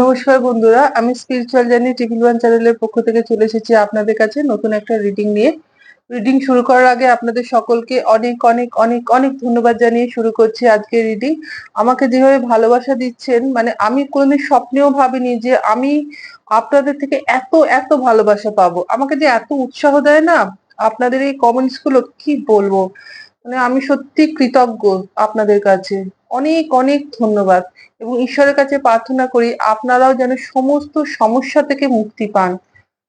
নমস্কার বন্ধুরা, আমি স্পিরিচুয়াল জার্নি টিভিল ওয়ান চ্যানেলের পক্ষ থেকে চলে এসেছি আপনাদের কাছে নতুন একটা রিডিং নিয়ে। রিডিং শুরু করার আগে আপনাদের সকলকে অনেক অনেক অনেক অনেক ধন্যবাদ জানিয়ে শুরু করছি আজকের রিডিং আমাকে যেভাবে ভালোবাসা দিচ্ছেন মানে আমি কোনোদিন স্বপ্নেও ভাবিনি যে আমি আপনাদের থেকে এত এত ভালোবাসা পাবো। আমাকে যে এত উৎসাহ দেয় না, আপনাদের এই কমেন্টসগুলো কি বলব? মানে আমি সত্যি কৃতজ্ঞ আপনাদের কাছে। অনেক অনেক ধন্যবাদ। এবং ঈশ্বরের কাছে প্রার্থনা করি, আপনারাও যেন সমস্ত সমস্যা থেকে মুক্তি পান।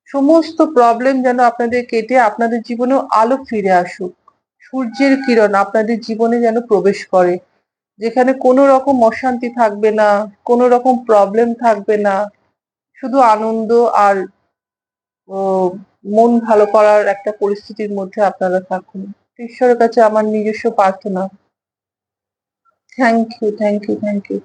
সমস্ত প্রবলেম যেন আপনাদের কেটে আপনাদের জীবনেও আলো ফিরে আসুক। সূর্যের কিরণ আপনাদের জীবনে যেন প্রবেশ করে। যেখানে কোনো রকম অশান্তি থাকবে না, কোনো রকম প্রবলেম থাকবে না। শুধু আনন্দ আর মন ভালো করার একটা পরিস্থিতির মধ্যে আপনারা থাকুন। ঈশ্বরের কাছে আমার নিজস্ব প্রার্থনা। Thank you thank you thank you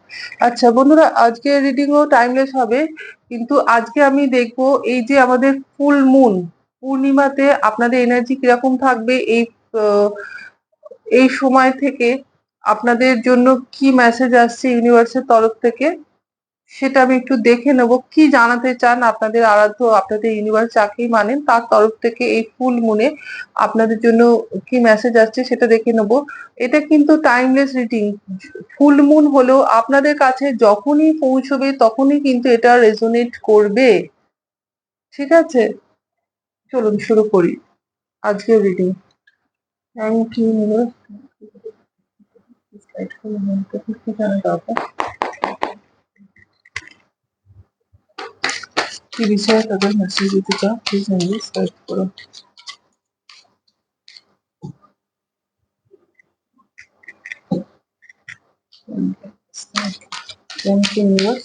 আচ্ছা বন্ধুরা আজকে রিডিংও টাইমলেস হবে, কিন্তু আজকে আমি দেখব এই যে আমাদের ফুল মুন পূর্ণিমাতে আপনাদের এনার্জি কীরকম থাকবে, এই এই সময় থেকে আপনাদের জন্য কি মেসেজ আসছে ইউনিভার্সের তরফ থেকে? সেটা আমি একটু দেখে নেব। কি জানাতে চান আপনাদের আরাধ্য, আপনাদের ইউনিভার্স যাকেই মানেন তার তরফ থেকে এই ফুল মুনে আপনাদের জন্য কি মেসেজ আসছে সেটা দেখে নেব। এটা কিন্তু টাইমলেস রিডিং ফুল মুন হলেও আপনাদের কাছে যখনই পৌঁছবে তখনই কিন্তু এটা রেজোনেট করবে। ঠিক আছে? চলুন শুরু করি আজকের রিডিং থ্যাংক ইউ কি বিষয়ে তাদের মেসেজ দিতে চাও প্লিজ ইংলিশ টাইপ করো থ্যাংক ইউ ইউনিভার্স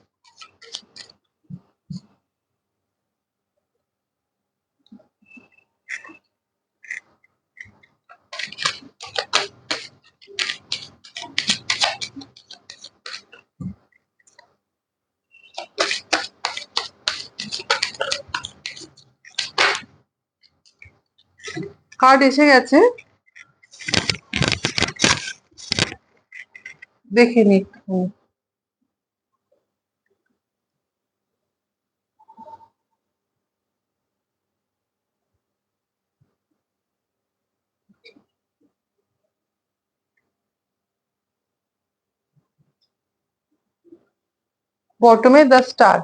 কার্ড এসে গেছে দেখে নি একটু। বটমে দ্য স্টার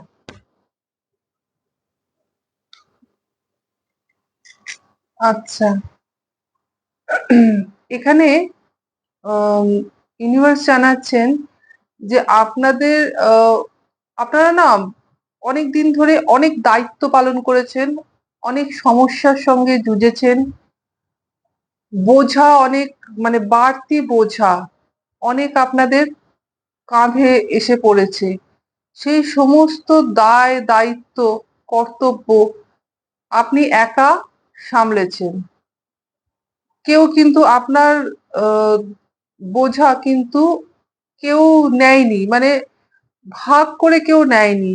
আচ্ছা। এখানে ইউনিভার্স জানাচ্ছেন যে আপনাদের আপনারা না অনেক দিন ধরে অনেক দায়িত্ব পালন করেছেন, অনেক সমস্যার সঙ্গে যুঝেছেন বোঝা অনেক মানে বাড়তি বোঝা অনেক আপনাদের কাঁধে এসে পড়েছে। সেই সমস্ত দায়, দায়িত্ব, কর্তব্য আপনি একা সামলেছেন। কেউ কিন্তু আপনার বোঝা কিন্তু কেউ নেয়নি মানে ভাগ করে কেউ নেয়নি।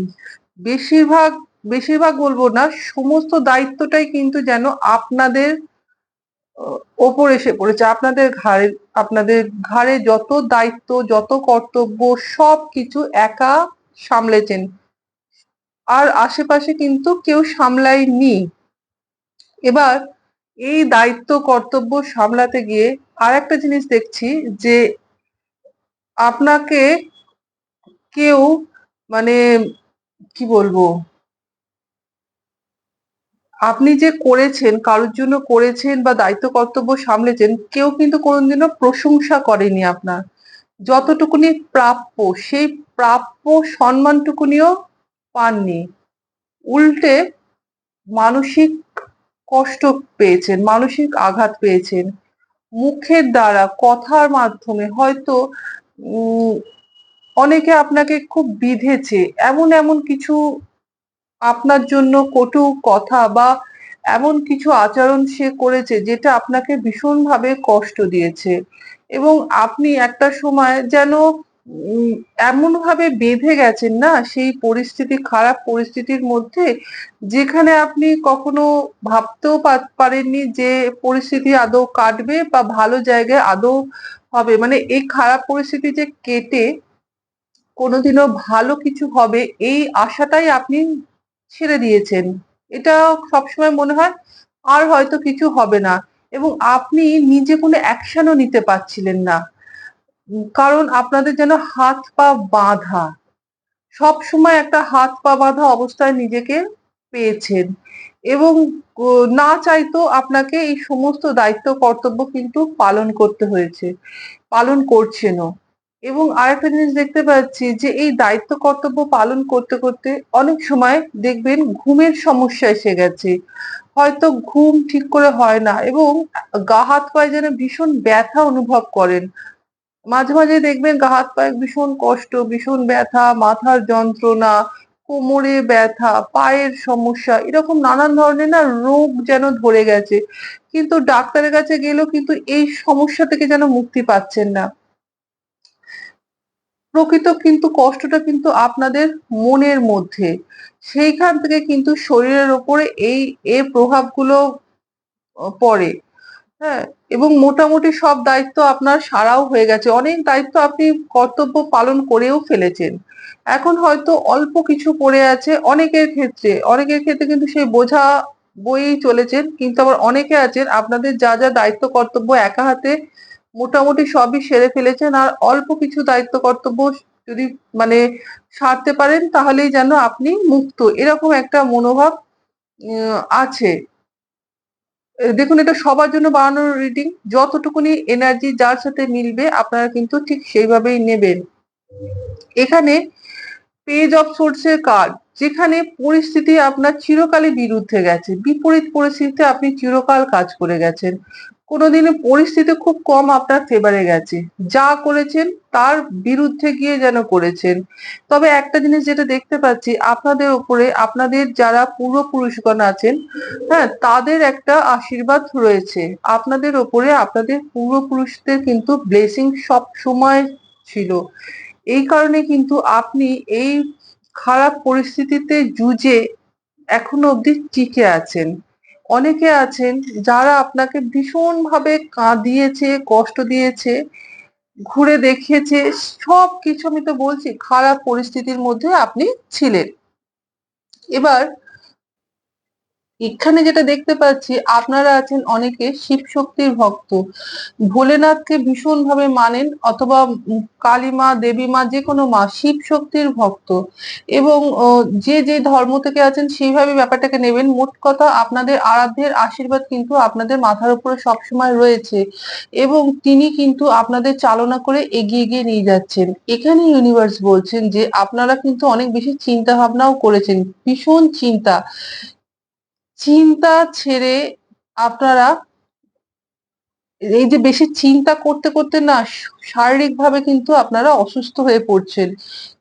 বেশিরভাগ বেশিরভাগ বলব না, সমস্ত দায়িত্বটাই কিন্তু যেন আপনাদের ওপর এসে পড়েছে। আপনাদের ঘাড়ে আপনাদের ঘাড়ে যত দায়িত্ব, যত কর্তব্য, সব কিছু একা সামলেছেন। আর আশেপাশে কিন্তু কেউ সামলায়নি। এবার এই দায়িত্ব, কর্তব্য সামলাতে গিয়ে আর একটা জিনিস দেখছি যে আপনাকে কেউ মানে কি বলব? আপনি যে করেছেন, কারোর জন্য করেছেন বা দায়িত্ব, কর্তব্য সামলেছেন, কেউ কিন্তু কোনোদিনও প্রশংসা করেনি আপনার। যতটুকুনি প্রাপ্য, সেই প্রাপ্য সম্মানটুকুনিও পাননি। উল্টে মানসিক কষ্ট পেয়েছেন, মানসিক আঘাত পেয়েছেন, মুখের দ্বারা কথার মাধ্যমে হয়তো অনেকে আপনাকে খুব বিঁধেছে, এমন এমন কিছু আপনার জন্য কটু কথা বা এমন কিছু আচরণ সে করেছে যেটা আপনাকে ভীষণভাবে কষ্ট দিয়েছে এবং আপনি একটা সময় যেন এমনভাবে বেঁধে গেছেন না, সেই পরিস্থিতি, খারাপ পরিস্থিতির মধ্যে, যেখানে আপনি কখনো ভাবতেও পারেননি যে পরিস্থিতি আদৌ কাটবে বা ভালো জায়গায় আদৌ হবে। মানে এই খারাপ পরিস্থিতি যে কেটে কোনোদিনও ভালো কিছু হবে, এই আশাটাই আপনি ছেড়ে দিয়েছেন। এটা সবসময় মনে হয় আর হয়তো কিছু হবে না এবং আপনি নিজে কোনো অ্যাকশনও নিতে পারছিলেন না। কারণ আপনাদের যেন হাত পা বাঁধা। সব সময় একটা হাত পা বাঁধা অবস্থায় নিজেকে পেয়েছেন। এবং না চাইতো আপনাকে এই সমস্ত দায়িত্ব, কর্তব্য কিন্তু পালন করতে হয়েছে, পালন করছেনও। এবং আরেকটা জিনিস দেখতে পাচ্ছি যে, এই দায়িত্ব, কর্তব্য পালন করতে করতে অনেক সময় দেখবেন ঘুমের সমস্যা এসে গেছে। হয়তো ঘুম ঠিক করে হয় না এবং গা, হাত পায়ে যেন ভীষণ ব্যথা অনুভব করেন। মাঝে মাঝে দেখবেন হাত পায়ে ভীষণ কষ্ট, ভীষণ ব্যথা, মাথার যন্ত্রণা, কোমরে ব্যথা, পায়ের সমস্যা, এরকম নানান ধরনের না রোগ যেন ধরে গেছে। কিন্তু ডাক্তারের কাছে গেলেও কিন্তু এই সমস্যা থেকে যেন মুক্তি পাচ্ছেন না। প্রকৃত কিন্তু কষ্টটা কিন্তু আপনাদের মনের মধ্যে। সেইখান থেকে কিন্তু শরীরের ওপরে এই এর প্রভাবগুলো পড়ে। হ্যাঁ এবং মোটামুটি সব দায়িত্ব আপনার সারাও হয়ে গেছে। অনেক দায়িত্ব আপনি কর্তব্য পালন করেও ফেলেছেন। এখন হয়তো অল্প কিছু পড়ে আছে, অনেকের ক্ষেত্রে অনেকের ক্ষেত্রে কিন্তু সেই বোঝা বয়েই চলেছেন, কিন্তু আবার অনেকে আছেন, আপনাদের যা যা দায়িত্ব, কর্তব্য একা হাতে মোটামুটি সবই সেরে ফেলেছেন, আর অল্প কিছু দায়িত্ব, কর্তব্য যদি মানে সারতে পারেন, তাহলেই যেন আপনি মুক্ত। এরকম একটা মনোভাব আছে। দেখুন, এটা সবার জন্য বানানোর রিডিং যতটুকুনি এনার্জি যার সাথে মিলবে, আপনারা কিন্তু ঠিক সেইভাবেই নেবেন। এখানে পেজ অফ সোর্সের কার্ড যেখানে পরিস্থিতি আপনার চিরকালে বিরুদ্ধে গেছে। বিপরীত পরিস্থিতিতে আপনি চিরকাল কাজ করে গেছেন। কোনোদিনও পরিস্থিতি খুব কম আপনার ফেভারে গেছে। যা করেছেন, তার বিরুদ্ধে গিয়ে যেন করেছেন। তবে একটা জিনিস যেটা দেখতে পাচ্ছি, আপনাদের উপরে, আপনাদের যারা পূর্বপুরুষগণ আছেন হ্যাঁ তাদের একটা আশীর্বাদ রয়েছে। আপনাদের ওপরে আপনাদের পূর্বপুরুষদের কিন্তু ব্লেসিং সব সময় ছিল। এই কারণে কিন্তু আপনি এই খারাপ পরিস্থিতিতে জুঝে এখনও অবধি টিকে আছেন। অনেকে আছেন যারা আপনাকে ভীষণ ভাবে কাঁদিয়েছে, কষ্ট দিয়েছে, ঘুরে দেখিয়েছে সব কিছু আমি তো বলছি, খারাপ পরিস্থিতির মধ্যে আপনি ছিলেন। এবার এখানে যেটা দেখতে পাচ্ছি, আপনারা আছেন অনেকে শিব শক্তির ভক্ত। ভোলেনাথকে ভীষণ ভাবে মানেন অথবা উম কালী মা দেবী মা যে কোনো মা শিব শক্তির ভক্ত। এবং যে যে ধর্ম থেকে আছেন সেইভাবে ব্যাপারটাকে নেবেন। মোট কথা আপনাদের আরাধ্যের আশীর্বাদ কিন্তু আপনাদের মাথার উপরে সবসময় রয়েছে এবং তিনি কিন্তু আপনাদের চালনা করে এগিয়ে গিয়ে নিয়ে যাচ্ছেন। এখানে ইউনিভার্স বলছেন যে, আপনারা কিন্তু অনেক বেশি চিন্তা ভাবনাও করেছেন। ভীষণ চিন্তা। চিন্তা ছেড়ে আপনারা এই যে বেশি চিন্তা করতে করতে না শারীরিক ভাবে কিন্তু আপনারা অসুস্থ হয়ে পড়ছেন।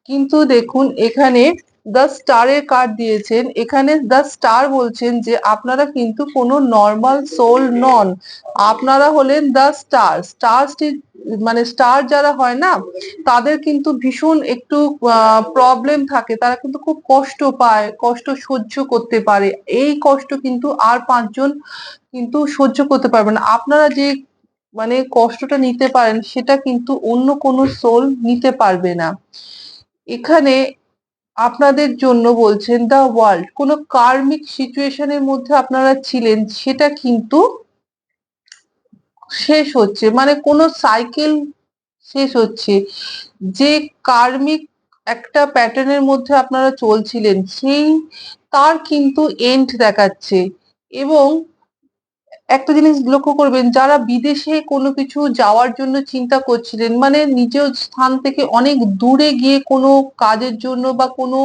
কিন্তু দেখুন, এখানে দ্য স্টারের কার্ড দিয়েছেন। এখানে দ্য স্টার বলছেন যে, আপনারা কিন্তু কোনো নর্মাল সোল নন। আপনারা হলেন দ্য স্টার স্টার মানে স্টার যারা হয় না, তাদের কিন্তু ভীষণ একটু প্রবলেম থাকে। তারা কিন্তু খুব কষ্ট পায়, কষ্ট সহ্য করতে পারে। এই কষ্ট কিন্তু আর পাঁচজন কিন্তু সহ্য করতে পারবে না। আপনারা যে মানে কষ্টটা নিতে পারেন, সেটা কিন্তু অন্য কোনো সোল নিতে পারবে না। এখানে আপনাদের জন্য বলছেন দ্য ওয়ার্ল্ড কোনো কার্মিক সিচুয়েশনের মধ্যে আপনারা ছিলেন, সেটা কিন্তু শেষ হচ্ছে মানে কোনো সাইকেল শেষ হচ্ছে। যে কার্মিক একটা প্যাটার্নের মধ্যে আপনারা চলছিলেন, সেই তার কিন্তু এন্ড দেখাচ্ছে। এবং একটা জিনিস লক্ষ্য করবেন, যারা বিদেশে কোনো কিছু যাওয়ার জন্য চিন্তা করছিলেন মানে নিজের স্থান থেকে অনেক দূরে গিয়ে কোনো কাজের জন্য বা কোনো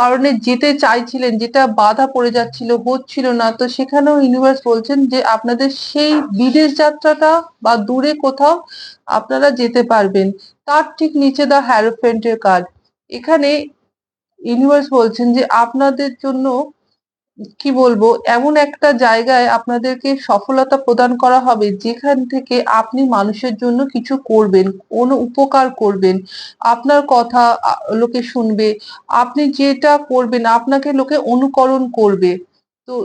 কারণে যেতে চাইছিলেন, যেটা বাধা পড়ে যাচ্ছিল, হচ্ছিল না, তো সেখানেও ইউনিভার্স বলছেন যে আপনাদের সেই বিদেশ যাত্রাটা বা দূরে কোথাও আপনারা যেতে পারবেন। তার ঠিক নিচে দা হ্যারোফেন্টের কার্ড এখানে ইউনিভার্স বলছেন যে আপনাদের জন্য কি বলব, এমন একটা জায়গায় আপনাদেরকে সফলতা প্রদান করা হবে যেখান থেকে আপনি মানুষের জন্য কিছু করবেন, কোনো উপকার করবেন। আপনার কথা লোকে শুনবে, আপনি যেটা করবেন, আপনাকে লোকে অনুকরণ করবে। তো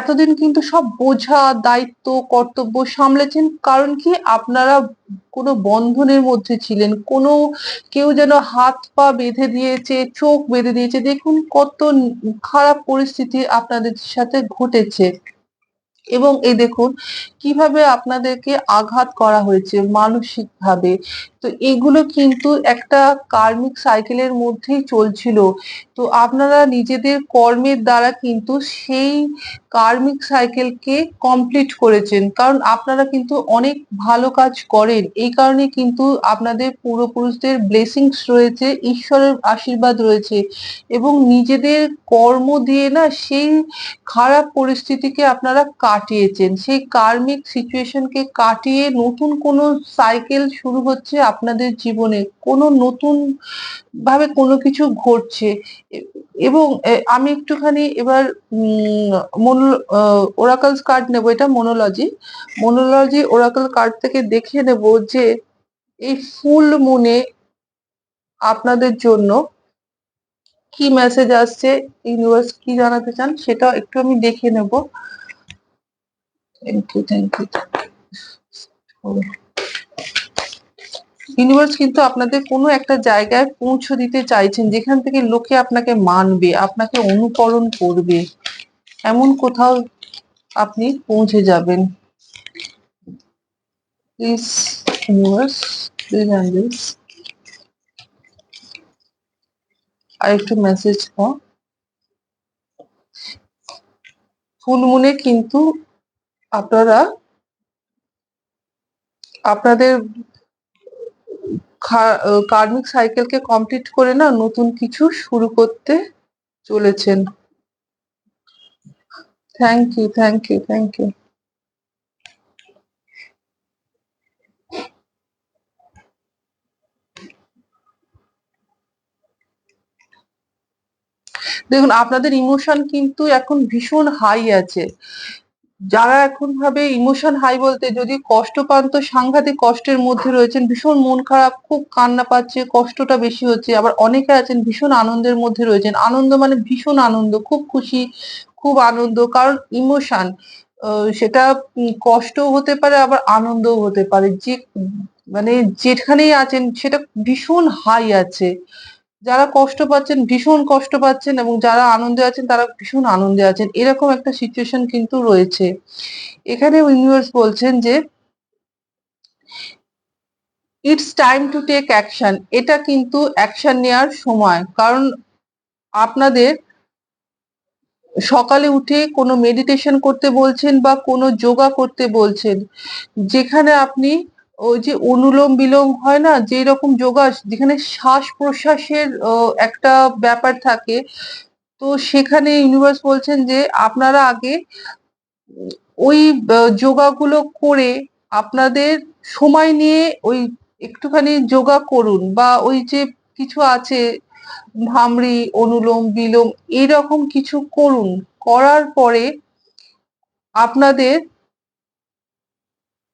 এতদিন কিন্তু সব বোঝা, দায়িত্ব, কর্তব্য সামলেছেন। কারণ কি? আপনারা কোনো বন্ধনের মধ্যে ছিলেন। কোনো কেউ যেন হাত পা বেঁধে দিয়েছে, চোখ বেঁধে দিয়েছে। দেখুন কত খারাপ পরিস্থিতি আপনাদের সাথে ঘটেছে। এবং এই দেখুন, কীভাবে আপনাদেরকে আঘাত করা হয়েছে মানসিক ভাবে তো এগুলো কিন্তু একটা কার্মিক সাইকেলের মধ্যেই চলছিল। তো আপনারা নিজেদের কর্মের দ্বারা কিন্তু সেই কার্মিক সাইকেলকে কমপ্লিট করেছেন। কারণ আপনারা কিন্তু অনেক ভালো কাজ করেন। এই কারণে কিন্তু আপনাদের পূর্বপুরুষদের ব্লেসিংস রয়েছে, ঈশ্বরের আশীর্বাদ রয়েছে এবং নিজেদের কর্ম দিয়ে না সেই খারাপ পরিস্থিতিকে আপনারা কাটিয়েছেন। সেই কার্মিক সিচুয়েশনকে কাটিয়ে নতুন কোনো সাইকেল শুরু হচ্ছে আপনাদের জীবনে? কোনো নতুন ভাবে কোনো কিছু ঘটছে? এবং আমি একটুখানি এবার ওরাকলস কার্ড নেব। এটা মনোলজি মনোলজি ওরাকল কার্ড থেকে দেখে নেব যে, এই ফুল মুনে আপনাদের জন্য কি মেসেজ আসছে? ইউনিভার্স কি জানাতে চান? সেটা একটু আমি দেখে নেব। Thank you thank you universe কিন্তু আপনাদের কোনো একটা জায়গায় পৌঁছে দিতে চাইছেন, যেখান থেকে লোকে আপনাকে মানবে, আপনাকে অনুকরণ করবে। এমন কোথাও আপনি পৌঁছে যাবেন। প্লিজ ইউনিভার্স প্লিজ অ্যান্ডেলস আর একটু মেসেজ ফুলমুনে কিন্তু আপনারা আপনাদের কার্মিক সাইকেলকে কমপ্লিট করে না নতুন কিছু শুরু করতে চলেছেন। Thank you thank you thank you দেখুন, আপনাদের ইমোশন কিন্তু এখন ভীষণ হাই আছে। যারা এখন ভাবে ইমোশন হাই বলতে যদি কষ্ট পান তো সাংঘাতিক কষ্টের মধ্যে রয়েছেন ভীষণ মন খারাপ খুব কান্না পাচ্ছে কষ্টটা বেশি হচ্ছে আবার অনেকে আছেন ভীষণ আনন্দের মধ্যে রয়েছেন। আনন্দ মানে ভীষণ আনন্দ খুব খুশি খুব আনন্দ কারণ ইমোশন সেটা উম, কষ্টও হতে পারে আবার আনন্দও হতে পারে। যে মানে যেখানেই আছেন সেটা ভীষণ হাই আছে। যারা কষ্ট পাচ্ছেন, ভীষণ কষ্ট পাচ্ছেন এবং যারা আনন্দে আছেন, তারা ভীষণ আনন্দে আছেন। এরকম একটা সিচুয়েশন কিন্তু রয়েছে। এখানে ইউনিভার্স বলছেন যে it's time to take action এটা কিন্তু অ্যাকশন নেওয়ার সময়। কারণ আপনাদের সকালে উঠে কোনো মেডিটেশন করতে বলছেন বা কোনো যোগা করতে বলছেন, যেখানে আপনি ওই যে অনুলোম বিলোম হয় না যে রকম যোগা যেখানে শ্বাস প্রশ্বাসের একটা ব্যাপার থাকে। তো সেখানে ইউনিভার্স বলছেন যে, আপনারা আগে ওই যোগাগুলো করে আপনাদের সময় নিয়ে ওই একটুখানি যোগা করুন বা ওই যে কিছু আছে, ভামরি, অনুলোম, বিলোম, এরকম কিছু করুন। করার পরে আপনাদের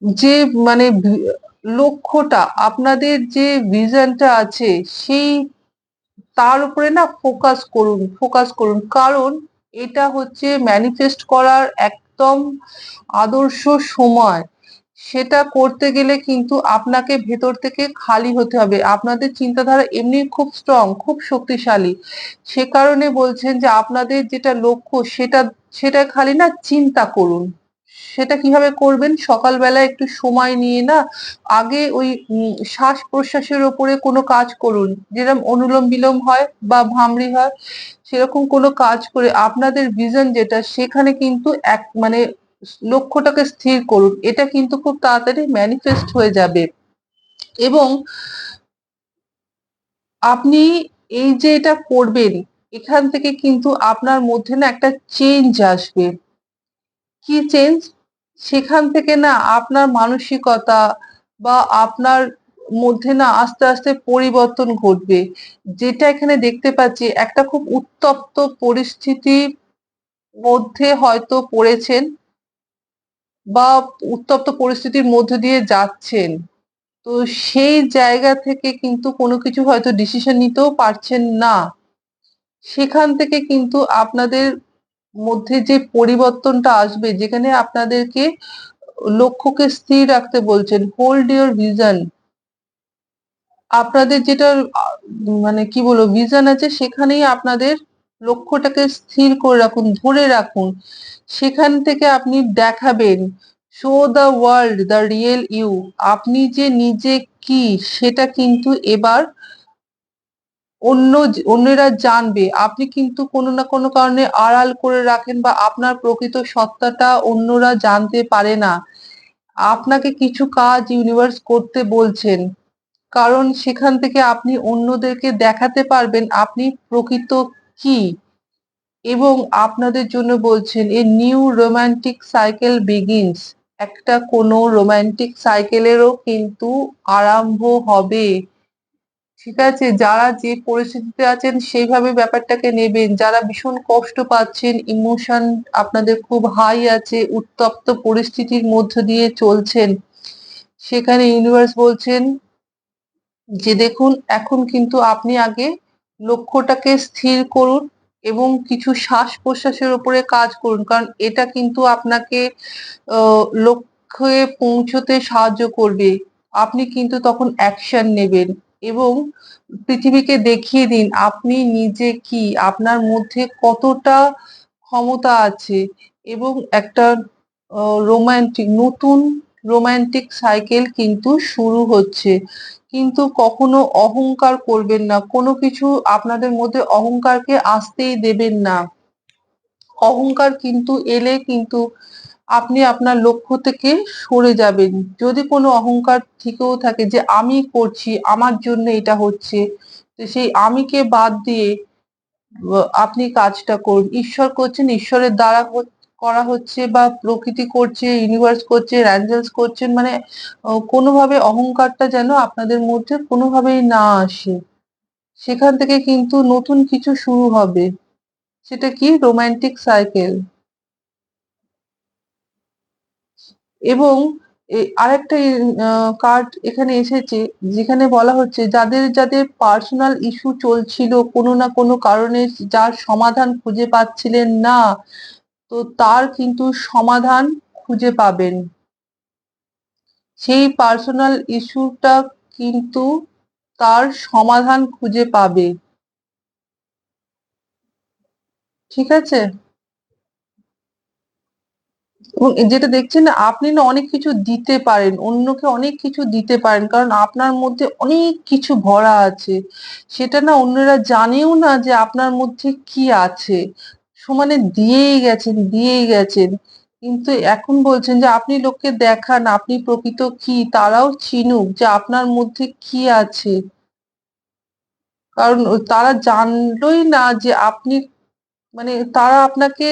যে মানে লক্ষ্যটা আপনাদের যে ভিশনটা আছে সেই তার উপরে না ফোকাস করুন ফোকাস করুন। কারণ এটা হচ্ছে ম্যানিফেস্ট করার একদম আদর্শ সময়। সেটা করতে গেলে কিন্তু আপনাকে ভেতর থেকে খালি হতে হবে। আপনাদের চিন্তাধারা এমনি খুব স্ট্রং খুব শক্তিশালী। সে কারণে বলছেন যে আপনাদের যেটা লক্ষ্য সেটা সেটা খালি না চিন্তা করুন। সেটা কীভাবে করবেন? সকালবেলা একটু সময় নিয়ে না, আগে ওই শ্বাস প্রশ্বাসের ওপরে কোনো কাজ করুন। যেরকম অনুলোম বিলোম হয় বা ভামরি হয়, সেরকম কোনো কাজ করে আপনাদের ভিজন যেটা, সেখানে কিন্তু এক মানে লক্ষ্যটাকে স্থির করুন। এটা কিন্তু খুব তাড়াতাড়ি ম্যানিফেস্ট হয়ে যাবে। এবং আপনি এই যে এটা করবেন, এখান থেকে কিন্তু আপনার মধ্যে না একটা চেঞ্জ আসবে। কি চেঞ্জ সেখান থেকে না আপনার মানসিকতা বা আপনার মধ্যে না আস্তে আস্তে পরিবর্তন ঘটবে। যেটা এখানে দেখতে পাচ্ছি, একটা খুব উত্তপ্ত পরিস্থিতির মধ্যে হয়তো পড়েছেন বা উত্তপ্ত পরিস্থিতির মধ্যে দিয়ে যাচ্ছেন। তো সেই জায়গা থেকে কিন্তু কোনো কিছু হয়তো ডিসিশন নিতেও পারছেন না। সেখান থেকে কিন্তু আপনাদের মধ্যে যে পরিবর্তনটা আসবে, যেখানে আপনাদেরকে লক্ষ্যকে স্থির রাখতে বলছেন হোল্ড ইওর ভিজন আপনাদের যেটা মানে কি বলব ভিজন আছে, সেখানেই আপনাদের লক্ষ্যটাকে স্থির করে রাখুন, ধরে রাখুন। সেখান থেকে আপনি দেখাবেন show the world the real you আপনি যে নিজে কি, সেটা কিন্তু এবার অন্য অন্যেরা জানবে। আপনি কিন্তু কোনো না কোনো কারণে আড়াল করে রাখেন বা আপনার প্রকৃত সত্তাটা অন্যরা জানতে পারে না। আপনাকে কিছু কাজ ইউনিভার্স করতে বলছেন। কারণ সেখান থেকে আপনি অন্যদেরকে দেখাতে পারবেন আপনি প্রকৃত কি। এবং আপনাদের জন্য বলছেন, a new romantic cycle begins একটা কোনো রোমান্টিক সাইকেলেরও কিন্তু আরম্ভ হবে। ঠিক আছে, যারা যে পরিস্থিতিতে আছেন সেইভাবে ব্যাপারটাকে নেবেন। যারা ভীষণ কষ্ট পাচ্ছেন ইমোশন আপনাদের খুব হাই আছে, উত্তপ্ত পরিস্থিতির মধ্য দিয়ে চলছেন। সেখানে ইউনিভার্স বলছেন যে, দেখুন, এখন কিন্তু আপনি আগে লক্ষ্যটাকে স্থির করুন এবং কিছু শ্বাস প্রশ্বাসের উপরে কাজ করুন। কারণ এটা কিন্তু আপনাকে লক্ষ্যে পৌঁছতে সাহায্য করবে। আপনি কিন্তু তখন অ্যাকশন নেবেন। এবং পৃথিবীকে দেখিয়ে দিন, আপনি নিজে কি? আপনার মধ্যে কতটা ক্ষমতা আছে? এবং একটা রোমান্টিক নতুন রোমান্টিক সাইকেল কিন্তু শুরু হচ্ছে। কিন্তু কখনো অহংকার করবেন না। কোনো কিছু আপনাদের মধ্যে অহংকারকে আসতেই দেবেন না। অহংকার কিন্তু এলে কিন্তু আপনি আপনার লক্ষ্য থেকে সরে যাবেন। যদি কোনো অহংকার থেকেও থাকে যে আমি করছি, আমার জন্য এটা হচ্ছে, তো সেই আমিকে বাদ দিয়ে আপনি কাজটা করুন। ঈশ্বর করছেন, ঈশ্বরের দ্বারা করা হচ্ছে বা প্রকৃতি করছে ইউনিভার্স করছে অ্যাঞ্জেলস করছেন মানে কোনোভাবে অহংকারটা যেন আপনাদের মধ্যে কোনোভাবেই না আসে। সেখান থেকে কিন্তু নতুন কিছু শুরু হবে। সেটা কি? রোমান্টিক সাইকেল এবং আরেকটা কার্ড এখানে এসেছে, যেখানে বলা হচ্ছে, যাদের যাদের পার্সোনাল ইস্যু চলছিল, কোনো না কোনো কারণে যার সমাধান খুঁজে পাচ্ছিলেন না, তো তার কিন্তু সমাধান খুঁজে পাবেন। সেই পার্সোনাল ইস্যুটা কিন্তু তার সমাধান খুঁজে পাবে। ঠিক আছে? যেটা দেখছেন না, আপনি না অনেক কিছু দিতে পারেন, অন্যকে অনেক কিছু দিতে পারেন, কারণ আপনার মধ্যে অনেক কিছু ভরা আছে। সেটা না অন্যরা জানেও না যে আপনার মধ্যে কি আছে। সমানে দিয়েই গেছেন দিয়েই গেছেন। কিন্তু এখন বলছেন যে আপনি লোককে দেখান, আপনি প্রকৃত কি? তারাও চিনুক যে আপনার মধ্যে কি আছে। কারণ তারা জানলোই না যে আপনি মানে তারা আপনাকে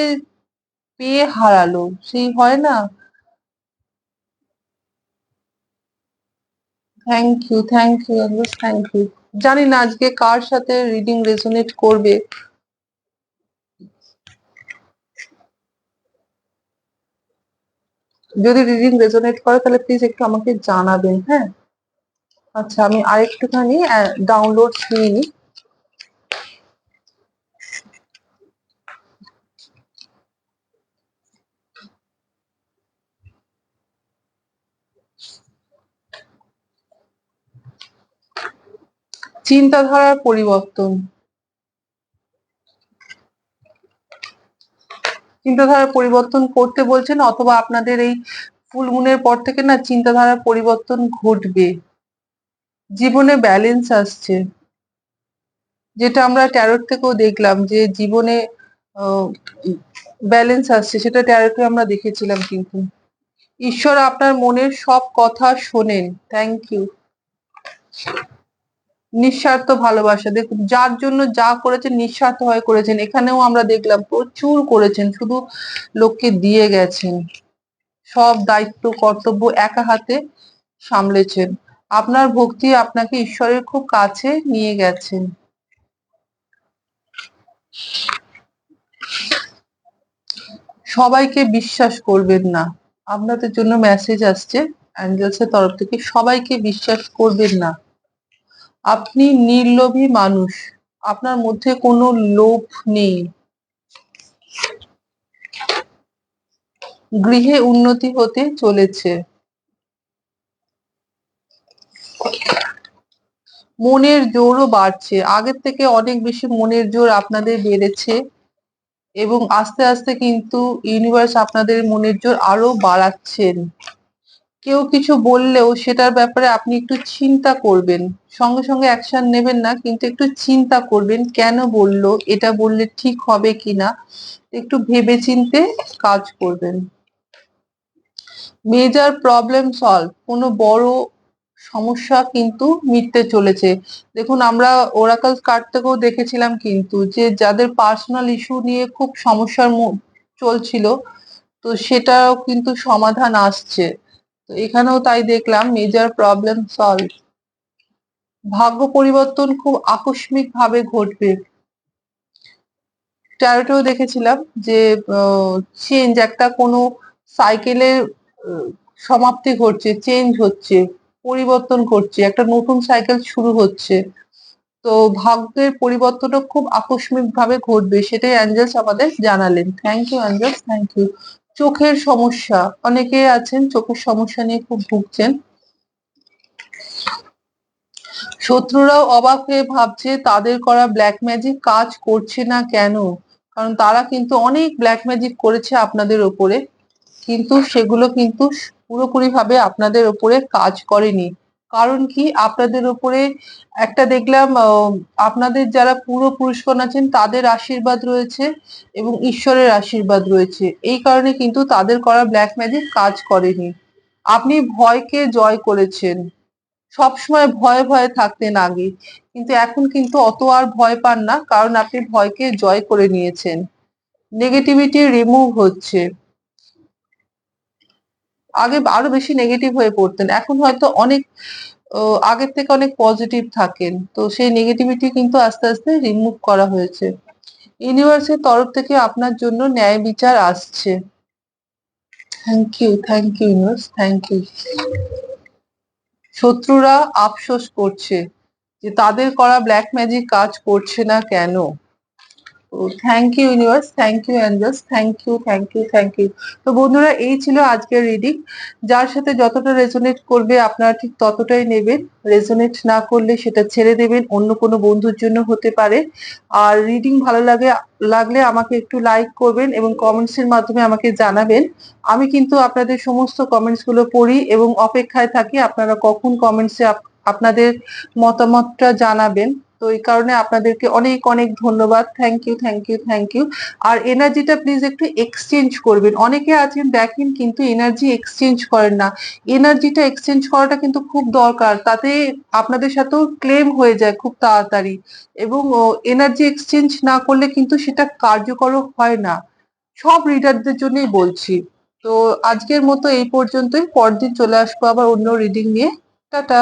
পেয়ে হারালো, সেই হয় না? Thank you thank you thank you জানি না আজকে কার সাথে রিডিং রেজোনেট করবে। যদি রিডিং রেজোনেট করে, তাহলে প্লিজ একটু আমাকে জানাবেন হ্যাঁ? আচ্ছা আমি আরেকটুখানি ডাউনলোড নিয়ে নিই। চিন্তাধারার পরিবর্তন। চিন্তাধারার পরিবর্তন করতে বলছেন অথবা আপনাদের এই ফুল মুনের পর থেকে না চিন্তাধারার পরিবর্তন ঘটবে। জীবনে ব্যালেন্স আসছে। যেটা আমরা ট্যারোট থেকেও দেখলাম যে জীবনে ব্যালেন্স আসছে, সেটা ট্যারোটে আমরা দেখেছিলাম কিন্তু। ঈশ্বর আপনার মনের সব কথা শোনেন। থ্যাংক ইউ নিঃস্বার্থ ভালোবাসা। দেখুন, যার জন্য যা করেছেন নিঃস্বার্থ হয়ে করেছেন। এখানেও আমরা দেখলাম প্রচুর করেছেন, শুধু লোককে দিয়ে গেছেন। সব দায়িত্ব, কর্তব্য একা হাতে সামলেছেন। আপনার ভক্তি আপনাকে ঈশ্বরের খুব কাছে নিয়ে গেছেন। সবাইকে বিশ্বাস করবেন না। আপনাদের জন্য মেসেজ আসছে অ্যাঞ্জেলসের তরফ থেকে সবাইকে বিশ্বাস করবেন না। আপনি নির্লোভী মানুষ। আপনার মধ্যে কোনো লোভ নেই। গৃহে উন্নতি হতে চলেছে। মনের জোরও বাড়ছে। আগের থেকে অনেক বেশি মনের জোর আপনাদের বেড়েছে এবং আস্তে আস্তে কিন্তু ইউনিভার্স আপনাদের মনের জোর আরও বাড়াচ্ছেন। কেউ কিছু বললেও সেটার ব্যাপারে আপনি একটু চিন্তা করবেন। সঙ্গে সঙ্গে অ্যাকশন নেবেন না, কিন্তু একটু চিন্তা করবেন কেন বলল, এটা বললে ঠিক হবে কিনা, একটু ভেবে চিনতে কাজ করবেন। মেজার প্রবলেম সলভ কোনো বড় সমস্যা কিন্তু মিটতে চলেছে। দেখুন, আমরা ওরাকাল কার্ড থেকেও দেখেছিলাম কিন্তু যে যাদের পার্সোনাল ইস্যু নিয়ে খুব সমস্যার চলছিল, তো সেটাও কিন্তু সমাধান আসছে। তো এখানেও তাই দেখলাম মেজার প্রবলেম সলভ ভাগ্য পরিবর্তন খুব আকস্মিক ভাবে ঘটবে। ট্যারোটেও দেখেছিলাম যে চেঞ্জ একটা কোনো সাইকেলের সমাপ্তি ঘটছে চেঞ্জ হচ্ছে, পরিবর্তন করছে, একটা নতুন সাইকেল শুরু হচ্ছে। তো ভাগ্যের পরিবর্তনও খুব আকস্মিক ভাবে ঘটবে, সেটাই অ্যাঞ্জেলস আমাদের জানালেন। Thank you angels thank you চোখের সমস্যা, অনেকে আছেন চোখের সমস্যা নিয়ে খুব ভুগছেন। শত্রুরাও অবাক হয়ে ভাবছে তাদের করা ব্ল্যাক ম্যাজিক কাজ করছে না কেন? কারণ তারা কিন্তু অনেক ব্ল্যাক ম্যাজিক করেছে আপনাদের ওপরে, কিন্তু সেগুলো কিন্তু পুরোপুরি ভাবে আপনাদের ওপরে কাজ করেনি। কারণ কি? আপনাদের উপরে একটা দেখলাম আপনাদের যারা পূর্বপুরুষগণ আছেন, তাদের আশীর্বাদ রয়েছে এবং ঈশ্বরের আশীর্বাদ রয়েছে। এই কারণে কিন্তু তাদের করা ব্ল্যাক ম্যাজিক কাজ করেনি। আপনি ভয়কে জয় করেছেন। সবসময় ভয়ে ভয়ে থাকতেন আগে। কিন্তু এখন কিন্তু অত আর ভয় পান না, কারণ আপনি ভয়কে জয় করে নিয়েছেন। নেগেটিভিটি রিমুভ হচ্ছে। আগে আরও বেশি নেগেটিভ হয়ে পড়তেন। এখন হয়তো অনেক আগের থেকে অনেক পজিটিভ থাকেন। তো সেই নেগেটিভিটি কিন্তু আস্তে আস্তে রিমুভ করা হয়েছে। ইউনিভার্সের তরফ থেকে আপনার জন্য ন্যায় বিচার আসছে। Thank you thank you universe thank you শত্রুরা আফসোস করছে যে তাদের করা ব্ল্যাক ম্যাজিক কাজ করছে না কেন? Thank you universe thank you angels thank you thank you thank you তো বন্ধুরা, এই ছিল আজকের রিডিং যার সাথে যতটা রেজোনেট করবে, আপনারা ঠিক ততটাই নেবেন। রেজোনেট না করলে সেটা ছেড়ে দেবেন। অন্য কোনো বন্ধুর জন্য হতে পারে। আর রিডিং ভালো লাগে, লাগলে আমাকে একটু লাইক করবেন এবং কমেন্টস এর মাধ্যমে আমাকে জানাবেন। আমি কিন্তু আপনাদের সমস্ত কমেন্টসগুলো পড়ি এবং অপেক্ষায় থাকি আপনারা কখন কমেন্টসে আপনাদের মতামতটা জানাবেন। তো এই কারণে আপনাদেরকে অনেক অনেক ধন্যবাদ। Thank you thank you thank you আর এনার্জিটা প্লিজ একটু এক্সচেঞ্জ করবেন। অনেকে আছেন, দেখেন কিন্তু এনার্জি এক্সচেঞ্জ করেন না। এনার্জিটা এক্সচেঞ্জ করাটা কিন্তু খুব দরকার। তাতে আপনাদের সাথেও ক্লেম হয়ে যায় খুব তাড়াতাড়ি। এবং এনার্জি এক্সচেঞ্জ না করলে কিন্তু সেটা কার্যকর হয় না। সব রিডারদের জন্যই বলছি। তো আজকের মতো এই পর্যন্তই। পরদিন চলে আসব আবার অন্য রিডিং নিয়ে। টাটা।